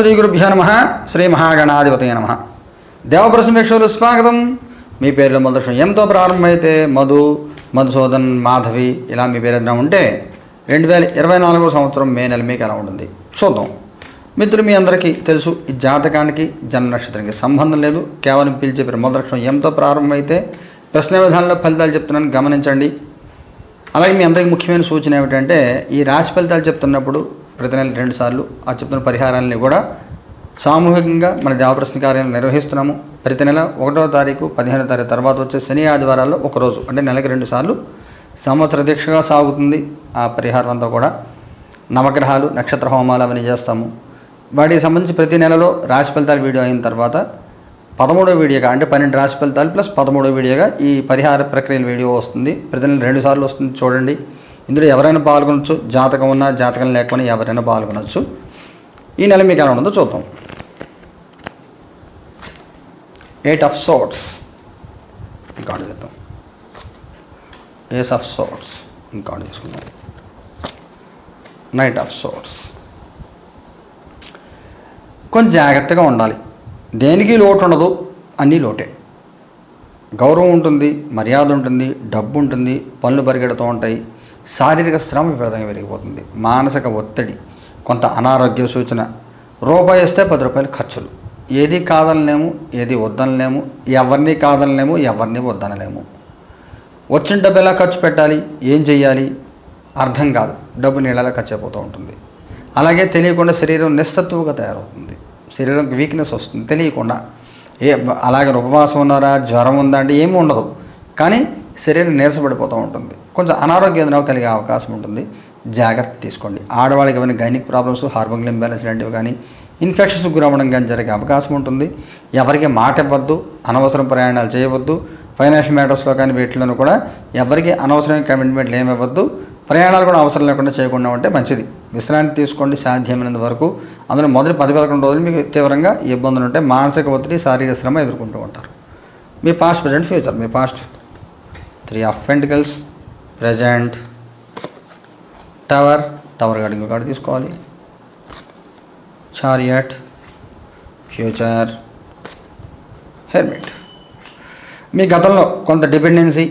శ్రీ గురుభ్యో నమ. శ్రీ మహాగణాధిపతయ నమ. దేవప్రసమేక్షలు స్వాగతం. మీ పేర్లు మొదటి ఎంతో ప్రారంభమైతే మధు మధుసూదన్ మాధవి ఇలా మీ పేరు ఏదైనా ఉంటే రెండు వేల ఇరవై నాలుగో సంవత్సరం మే నెల మీకు ఎలా ఉంటుంది? చూద్దాం. మిత్రులు మీ అందరికీ తెలుసు ఈ జాతకానికి జన్మ నక్షత్రానికి సంబంధం లేదు. కేవలం పిలిచే పేరు మొదటి అక్షరం ఎంతో ప్రారంభమైతే ప్రశ్న విధానంలో ఫలితాలు చెప్తున్నాను గమనించండి. అలాగే మీ అందరికీ ముఖ్యమైన సూచన ఏమిటంటే ఈ రాశి ఫలితాలు చెప్తున్నప్పుడు ప్రతి నెల రెండు సార్లు ఆ చెప్తున్న పరిహారాలని కూడా సామూహికంగా మన దేవప్రశ్న కార్యాలయం నిర్వహిస్తున్నాము. ప్రతి నెల ఒకటో తారీఖు పదిహేనో తారీఖు తర్వాత వచ్చే శని ఆదివారాల్లో ఒకరోజు అంటే నెలకి రెండు సార్లు సంవత్సర దీక్షగా సాగుతుంది ఆ పరిహారం అంతా కూడా. నవగ్రహాలు నక్షత్ర హోమాలు అవన్నీ చేస్తాము. వాటికి సంబంధించి ప్రతి నెలలో రాశి ఫలితాలు వీడియో అయిన తర్వాత పదమూడో వీడియోగా అంటే పన్నెండు రాశి ఫలితాలు ప్లస్ పదమూడో వీడియోగా ఈ పరిహార ప్రక్రియల వీడియో వస్తుంది. ప్రతి నెల రెండు సార్లు వస్తుంది చూడండి. ఇందులో ఎవరైనా పాల్గొనొచ్చు. జాతకం ఉన్నా జాతకం లేకపోయినా ఎవరైనా పాల్గొనొచ్చు. ఈ నెల మీకు ఎలా ఉందో చూద్దాం. ఎయిట్ ఆఫ్ సోట్స్ ఇంకా ఆర్డర్ చేద్దాం. ఏస్ ఆఫ్ సోట్స్ ఇంకా ఆర్డర్ చేసుకుందాం. నైట్ ఆఫ్ సోట్స్ కొంచెం జాగ్రత్తగా ఉండాలి. దేనికి లోటు ఉండదు? అన్నీ లోటే. గౌరవం ఉంటుంది మర్యాద ఉంటుంది డబ్బు ఉంటుంది పనులు పరిగెడుతూ ఉంటాయి. శారీరక శ్రమ విపరీతంగా పెరిగిపోతుంది. మానసిక ఒత్తిడి కొంత అనారోగ్య సూచన రూపాయి ఇస్తే పది రూపాయలు ఖర్చులు. ఏది కాదనలేము ఏది వద్దనలేము ఎవరిని కాదనలేము ఎవరిని వద్దనలేము. వచ్చిన డబ్బు ఎలా ఖర్చు పెట్టాలి ఏం చేయాలి అర్థం కాదు. డబ్బు నీళ్ళలా ఖర్చు అయిపోతూ ఉంటుంది. అలాగే తెలియకుండా శరీరం నిస్సత్తువుగా తయారవుతుంది. శరీరంకి వీక్నెస్ వస్తుంది. తెలియకుండా ఏ అలాగే ఉపవాసం ఉన్నారా జ్వరం ఉందా అంటే ఏమీ ఉండదు. కానీ శరీరం నీరసపడిపోతూ ఉంటుంది. కొంచెం అనారోగ్య ఎదురు కలిగే అవకాశం ఉంటుంది. జాగ్రత్త తీసుకోండి. ఆడవాళ్ళకి ఏమైనా గైనిక్ ప్రాబ్లమ్స్ హార్మోన్ ఇంబ్యాలెన్స్ లాంటివి కానీ ఇన్ఫెక్షన్స్ గురవ్వడం కానీ జరిగే అవకాశం ఉంటుంది. ఎవరికి మాట ఇవ్వద్దు అనవసరం ప్రయాణాలు చేయవద్దు. ఫైనాన్షియల్ మ్యాటర్స్లో కానీ వీటిలోనూ కూడా ఎవరికి అనవసరమైన కమిట్మెంట్లు ఏమి ఇవ్వద్దు. ప్రయాణాలు కూడా అవసరం లేకుండా చేయకుండా ఉంటే మంచిది. విశ్రాంతి తీసుకోండి సాధ్యమైనంత వరకు. అందులో మొదటి పది పదకొండు రోజులు మీకు తీవ్రంగా ఇబ్బందులు ఉంటే మానసిక ఒత్తిడి శారీరక శ్రమ ఎదుర్కొంటూ ఉంటారు. మీ past present future me past three of pentacles present tower tower కాడ ఇంకొకటి తీసుకోవాలి. చారియట్ ఫ్యూచర్ హెల్మెట్ మీ గతంలో కొంత డిపెండెన్సీ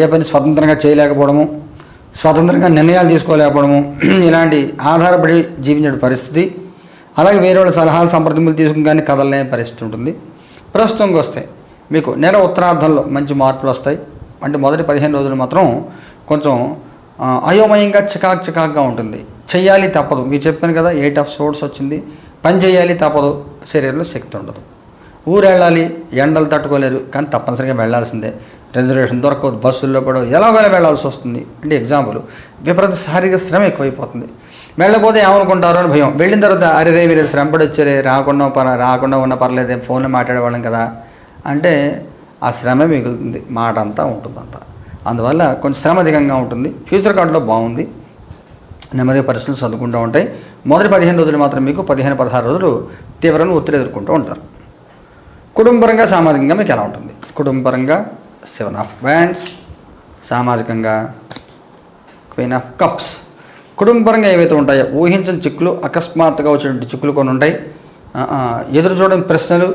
ఏ పని స్వతంత్రంగా చేయలేకపోవడము స్వతంత్రంగా నిర్ణయాలు తీసుకోలేకపోవడము ఇలాంటి ఆధారపడి జీవించే పరిస్థితి అలాగే వేరే వాళ్ళ సలహాలు సంప్రదింపులు తీసుకుని కానీ కదలలేని పరిస్థితి ఉంటుంది. ప్రస్తుతంకి వస్తే మీకు నెల ఉత్తరార్ధంలో మంచి మార్పులు వస్తాయి. అంటే మొదటి పదిహేను రోజులు మాత్రం కొంచెం అయోమయంగా చికాక్ చికాక్గా ఉంటుంది. చెయ్యాలి తప్పదు. మీరు చెప్పాను కదా ఎయిట్ ఆఫ్ సోర్స్ వచ్చింది. పని చేయాలి తప్పదు. శరీరంలో శక్తి ఉండదు. ఊరు వెళ్ళాలి ఎండలు తట్టుకోలేరు కానీ తప్పనిసరిగా వెళ్ళాల్సిందే. రిజర్వేషన్ దొరకదు. బస్సుల్లో కూడా ఎలాగోలా వెళ్ళాల్సి వస్తుంది. అంటే ఎగ్జాంపుల్ విపరీత శారీరక శ్రమ ఎక్కువైపోతుంది. వెళ్ళకపోతే ఏమనుకుంటారో అని భయం. వెళ్ళిన తర్వాత అరే రే శ్రమ శ్రమపడి వచ్చారే రాకుండా పర రాకుండా ఉన్న పర్లేదే ఫోన్లో మాట్లాడేవాళ్ళం కదా. అంటే ఆ శ్రమ మిగులుతుంది. మాట అంతా ఉంటుంది అంతా అందువల్ల కొంచెం శ్రమ అధికంగా ఉంటుంది. ఫ్యూచర్ కార్డులో బాగుంది. నెమ్మదిగా పరిస్థితులు చదువుకుంటూ ఉంటాయి. మొదటి పదిహేను రోజులు మాత్రం మీకు పదిహేను పదహారు రోజులు తీవ్రంగా ఒత్తిడి ఎదుర్కొంటూ ఉంటారు. కుటుంబపరంగా సామాజికంగా మీకు ఎలా ఉంటుంది? కుటుంబపరంగా సెవెన్ ఆఫ్ బ్యాండ్స్ సామాజికంగా క్వీన్ ఆఫ్ కప్స్ కుటుంబపరంగా ఏవైతే ఉంటాయో ఊహించిన చిక్కులు అకస్మాత్తుగా వచ్చినటువంటి చిక్కులు కొన్ని ఉంటాయి. ఎదురు చూడని ప్రశ్నలు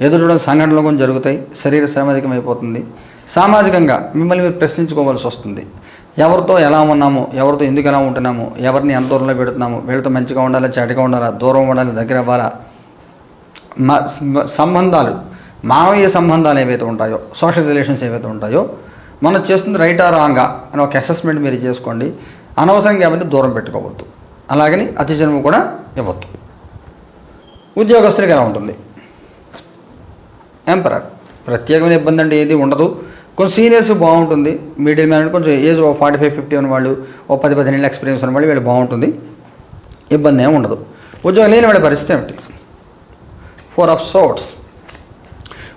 ఎదురు చూడని సంఘటనలు కొన్ని జరుగుతాయి. శరీర శ్రమ సామాజికంగా మిమ్మల్ని మీరు ప్రశ్నించుకోవాల్సి వస్తుంది. ఎవరితో ఎలా ఉన్నాము ఎవరితో ఎందుకు ఎలా ఉంటున్నాము ఎవరిని ఎంత దూరంలో పెడుతున్నాము వీళ్ళతో మంచిగా ఉండాలా చెడ్డగా ఉండాలా దూరం ఉండాలి దగ్గర అవ్వాలా? సంబంధాలు మానవీయ సంబంధాలు ఏవైతే ఉంటాయో సోషల్ రిలేషన్స్ ఏవైతే ఉంటాయో మనం చేస్తుంది రైటా రాంగా అని ఒక అసెస్మెంట్ మీరు చేసుకోండి. అనవసరంగా ఎవరిని దూరం పెట్టుకోవద్దు. అలాగని అతి జన్మ కూడా ఇవ్వద్దు. ఉద్యోగస్తులకి ఎలా ఉంటుంది? ఎంపరర్ ప్రత్యేకమైన ఇబ్బంది అంటే ఏది ఉండదు. కొంచెం సీనియర్స్ బాగుంటుంది. మీడియం మ్యాన్ కొంచెం ఏజ్ ఓ ఫార్టీ ఫైవ్ ఫిఫ్టీ ఉన్న వాళ్ళు ఓ పది పదిహేను ఎక్స్పీరియన్స్ ఉన్న వాళ్ళు వీళ్ళు బాగుంటుంది. ఇబ్బంది ఏమి ఉండదు. ఉద్యోగం లేని వాళ్ళ పరిస్థితి ఏమిటి? ఫోర్ ఆఫ్ సోట్స్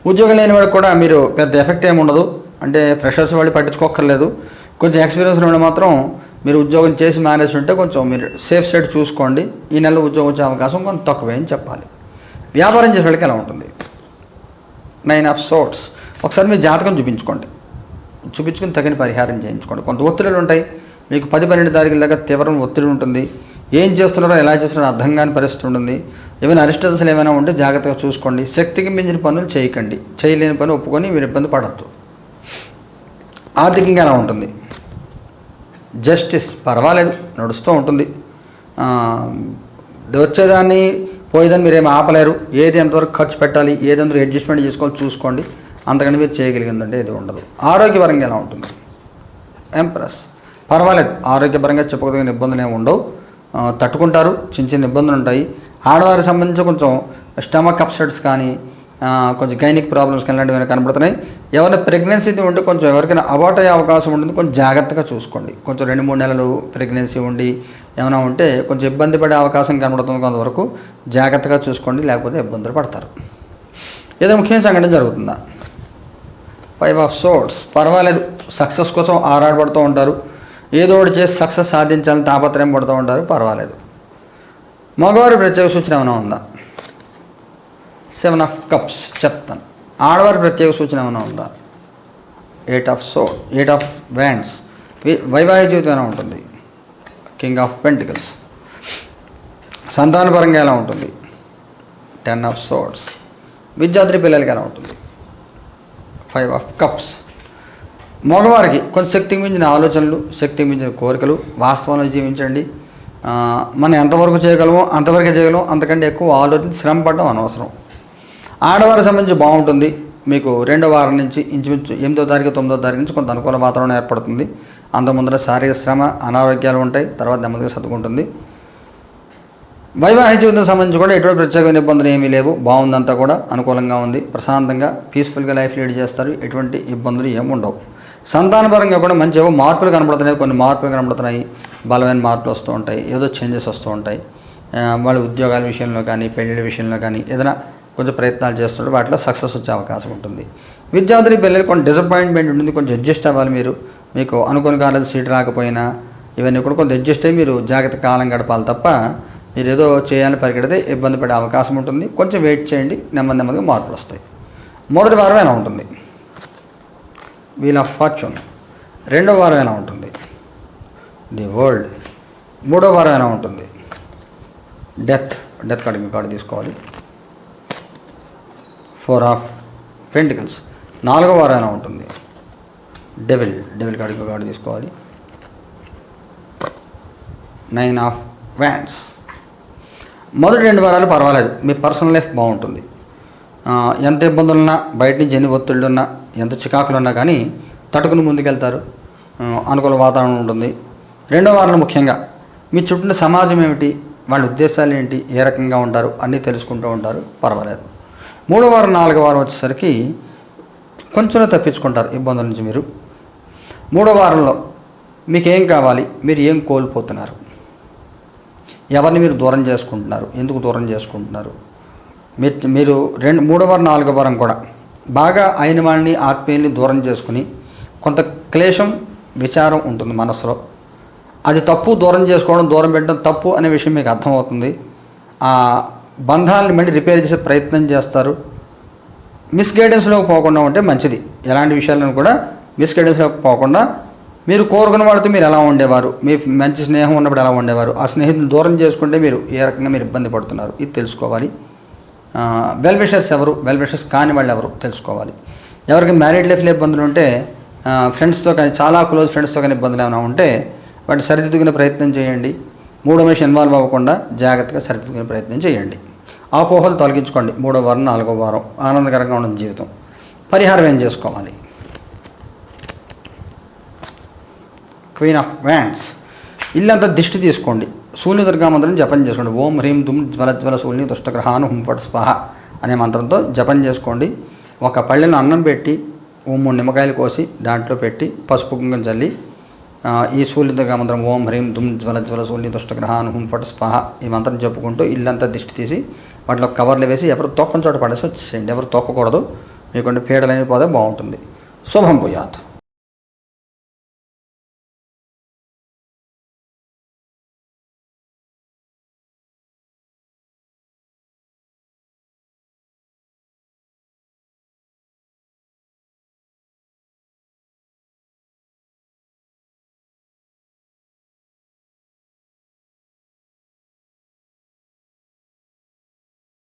ఉద్యోగం లేని వాళ్ళకి కూడా మీరు పెద్ద ఎఫెక్ట్ ఏమి ఉండదు. అంటే ఫ్రెషర్స్ వాళ్ళు పట్టించుకోక్కర్లేదు. కొంచెం ఎక్స్పీరియన్స్ ఉన్న వాళ్ళు మాత్రం మీరు ఉద్యోగం చేసి మేనేజ్ ఉంటే కొంచెం మీరు సేఫ్ సైడ్ చూసుకోండి. ఈ నెలలో ఉద్యోగం వచ్చే అవకాశం కొంచెం తక్కువే అని చెప్పాలి. వ్యాపారం చేసే వాళ్ళకి ఎలా ఉంటుంది? నైన్ ఆఫ్ సోట్స్ ఒకసారి మీ జాతకం చూపించుకోండి. చూపించుకుని తగిన పరిహారం చేయించుకోండి. కొంత ఒత్తిడులు ఉంటాయి. మీకు పది పన్నెండు తారీఖుల దాకా తీవ్రం ఒత్తిడి ఉంటుంది. ఏం చేస్తున్నారో ఎలా చేస్తున్నారో అర్థం కాని పరిస్థితి ఉంటుంది. ఏమైనా అరిష్టదశలు ఏమైనా ఉంటే జాగ్రత్తగా చూసుకోండి. శక్తికి మించిన పనులు చేయకండి. చేయలేని పని ఒప్పుకొని మీరు ఇబ్బంది పడద్దు. ఆర్థికంగా ఎలా ఉంటుంది? జస్టిస్ పర్వాలేదు. నడుస్తూ ఉంటుంది. వచ్చేదాన్ని పోయేదాన్ని మీరేం ఆపలేరు ఏది ఎంతవరకు ఖర్చు పెట్టాలి ఏది ఎంతవరకు అడ్జస్ట్మెంట్ చేసుకోవాలి చూసుకోండి. అంతకంటే మీరు చేయగలిగిందంటే ఇది ఉండదు. ఆరోగ్యపరంగా ఎలా ఉంటుంది? ఎంప్రెస్ పర్వాలేదు ఆరోగ్యపరంగా చెప్పుకోదగిన ఇబ్బందులు ఏమి ఉండవు. తట్టుకుంటారు చిన్న చిన్న ఇబ్బందులు ఉంటాయి. ఆడవారికి సంబంధించి కొంచెం స్టమక్ అప్సెట్స్ కానీ కొంచెం గైనిక్ ప్రాబ్లమ్స్ కానీ ఇలాంటివి కనబడుతున్నాయి. ఎవరైనా ప్రెగ్నెన్సీ ఉంటే కొంచెం ఎవరికైనా అబార్ట్ అయ్యే అవకాశం ఉంటుంది కొంచెం జాగ్రత్తగా చూసుకోండి. కొంచెం రెండు మూడు నెలలు ప్రెగ్నెన్సీ ఉండి ఏమైనా ఉంటే కొంచెం ఇబ్బంది పడే అవకాశం కనబడుతుంది కొంతవరకు జాగ్రత్తగా చూసుకోండి లేకపోతే ఇబ్బందులు పడతారు. ఏదో ముఖ్యమైన సంఘటన జరుగుతుందా? ఫైవ్ ఆఫ్ సోర్ట్స్ పర్వాలేదు సక్సెస్ కోసం ఆరాటపడుతూ ఉంటారు. ఏదో ఒకటి చేసి సక్సెస్ సాధించాలని తాపత్రయం పడుతూ ఉంటారు పర్వాలేదు. మగవారి ప్రత్యేక సూచన ఏమైనా ఉందా? సెవెన్ ఆఫ్ కప్స్ చెప్తాను. ఆడవారి ప్రత్యేక సూచన ఏమైనా ఉందా? Eight of so eight of wands వైవాహిక జీవితం ఉంటుంది? కింగ్ ఆఫ్ పెంటికల్స్ సంతానపరంగా ఎలా ఉంటుంది? టెన్ ఆఫ్ సోర్ట్స్ విద్యార్థి పిల్లలకి ఎలా ఉంటుంది? ఫైవ్ ఆఫ్ కప్స్ మగవారికి కొంచెం శక్తికి మించిన ఆలోచనలు శక్తికి మించిన కోరికలు వాస్తవంలో జీవించండి. మనం ఎంతవరకు చేయగలమో అంతవరకు చేయగలం అంతకంటే ఎక్కువ ఆలోచన శ్రమ పడడం అనవసరం. ఆడవారికి సంబంధించి బాగుంటుంది. మీకు రెండో వారం నుంచి ఇంచుమించు ఎనిమిదో తారీఖు తొమ్మిదో తారీఖు నుంచి కొంత అనుకూల వాతావరణం ఏర్పడుతుంది. అంత ముందర శారీరక శ్రమ అనారోగ్యాలు ఉంటాయి తర్వాత నెమ్మదిగా సర్దుకుంటుంది. వైవాహిక జీవితం సంబంధించి కూడా ఎటువంటి ప్రత్యేకమైన ఇబ్బందులు ఏమీ లేవు. బాగుందంతా కూడా అనుకూలంగా ఉంది. ప్రశాంతంగా పీస్ఫుల్గా లైఫ్ లీడ్ చేస్తారు. ఎటువంటి ఇబ్బందులు ఏముండవు ఉండవు. సంతానపరంగా కూడా మంచి ఏవో మార్పులు కనబడుతున్నాయి. కొన్ని మార్పులు కనబడుతున్నాయి. బలమైన మార్పులు వస్తూ ఉంటాయి. ఏదో చేంజెస్ వస్తూ ఉంటాయి. వాళ్ళ ఉద్యోగాల విషయంలో కానీ పెళ్ళిళ్ళ విషయంలో కానీ ఏదైనా కొంచెం ప్రయత్నాలు చేస్తుంటే వాటిలో సక్సెస్ వచ్చే అవకాశం ఉంటుంది. విద్యార్థులు పిల్లలు కొంచెం డిసప్పాయింట్మెంట్ ఉంటుంది. కొంచెం అడ్జస్ట్ అవ్వాలి మీరు. మీకు అనుకుని కాలేదు సీట్ రాకపోయినా ఇవన్నీ కూడా కొంచెం అడ్జస్ట్ అయ్యి మీరు జాగ్రత్త కాలం గడపాలి తప్ప మీరు ఏదో చేయాలని పరిగెడితే ఇబ్బంది పడే అవకాశం ఉంటుంది. కొంచెం వెయిట్ చేయండి నెమ్మది నెమ్మదిగా మార్పులు వస్తాయి. మొదటి వారం ఎలా ఉంటుంది? వీల్ ఆఫ్ ఫార్చ్యూన్ రెండో వారం ఎలా ఉంటుంది? ది వరల్డ్ మూడో వారం ఎలా ఉంటుంది? డెత్ డెత్ కార్డు కార్డు తీసుకోవాలి. ఫోర్ ఆఫ్ పెంటికల్స్ నాలుగో వారం ఎలా ఉంటుంది? డెవిల్ డెవిల్ కార్డు కార్డు తీసుకోవాలి. నైన్ ఆఫ్ వ్యాండ్స్ మొదటి రెండు వారాలు పర్వాలేదు మీ పర్సనల్ లైఫ్ బాగుంటుంది. ఎంత ఇబ్బందులున్నా బయట నుంచి ఎన్ని ఒత్తిళ్ళు ఉన్నా ఎంత చికాకులు ఉన్నా కానీ తట్టుకుని ముందుకెళ్తారు. అనుకూల వాతావరణం ఉంటుంది. రెండో వారంలో ముఖ్యంగా మీ చుట్టూ సమాజం ఏమిటి వాళ్ళ ఉద్దేశాలు ఏంటి ఏ రకంగా ఉంటారు అన్నీ తెలుసుకుంటూ ఉంటారు. పర్వాలేదు. మూడో వారం నాలుగో వారం వచ్చేసరికి కొంచెం తప్పించుకుంటారు ఇబ్బందుల నుంచి మీరు. మూడో వారంలో మీకు ఏం కావాలి? మీరు ఏం కోల్పోతున్నారు? ఎవరిని మీరు దూరం చేసుకుంటున్నారు? ఎందుకు దూరం చేసుకుంటున్నారు? మీరు మీరు రెండు మూడో వారం నాలుగో వారం కూడా బాగా అయిన వాళ్ళని ఆత్మీయుల్ని దూరం చేసుకుని కొంత క్లేశం విచారం ఉంటుంది మనసులో. అది తప్పు దూరం చేసుకోవడం దూరం పెట్టడం తప్పు అనే విషయం మీకు అర్థమవుతుంది. ఆ బంధాలను మళ్ళీ రిపేర్ చేసే ప్రయత్నం చేస్తారు. మిస్గైడెన్స్లోకి పోకుండా ఉంటే మంచిది. ఎలాంటి విషయాలను కూడా మిస్గైడెన్స్లోకి పోకుండా మీరు కోరుకున్న వాళ్ళతో మీరు ఎలా ఉండేవారు? మీ మంచి స్నేహం ఉన్నప్పుడు ఎలా ఉండేవారు? ఆ స్నేహితుని దూరం చేసుకుంటే మీరు ఏ రకంగా మీరు ఇబ్బంది పడుతున్నారు? ఇది తెలుసుకోవాలి. వెల్ విషర్స్ ఎవరు? వెల్ విషర్స్ కాని వాళ్ళు ఎవరు? తెలుసుకోవాలి. ఎవరికి మ్యారీడ్ లైఫ్లో ఇబ్బందులు ఉంటే ఫ్రెండ్స్తో కానీ చాలా క్లోజ్ ఫ్రెండ్స్తో కానీ ఇబ్బందులు ఏమైనా ఉంటే వాటిని సరిదిద్దుకునే ప్రయత్నం చేయండి. మూడో మనిషి ఇన్వాల్వ్ అవ్వకుండా జాగ్రత్తగా సరిదిద్దుకునే ప్రయత్నం చేయండి. అపోహలు తొలగించుకోండి. మూడో వారం నాలుగో వారం. ఆనందకరంగా ఉన్న జీవితం. పరిహారం ఏం చేసుకోవాలి? Queen of wands. ఇల్లంతా దిష్టి తీసుకోండి. సూర్య దుర్గా మంత్రం జపం చేసుకోండి. ఓం హ్రీం దుమ్ జ్వల జ్వల శూన్య దుష్టగ్రహాను హుంపట్ స్వాహ అనే మంత్రంతో జపం చేసుకోండి. ఒక పళ్ళెను అన్నం పెట్టి ఓ మూడు నిమ్మకాయలు కోసి దాంట్లో పెట్టి పసుపు కుంకం చల్లి ఈ సూర్య దుర్గా మంత్రం ఓం హ్రీం దుమ్ జ్వల జ్వల సూర్యుని దుష్టగ్రహాను హుంపట్ స్వాహ ఈ మంత్రం చెప్పుకుంటూ ఇల్లంతా దిష్టి తీసి వాటిలో కవర్లు వేసి ఎవరు తొక్కని చోట పడేసి వచ్చేసేయండి. ఎవరు తొక్కకూడదు మీకుంటే పీడలని పోతే బాగుంటుంది. శుభం పోయాత్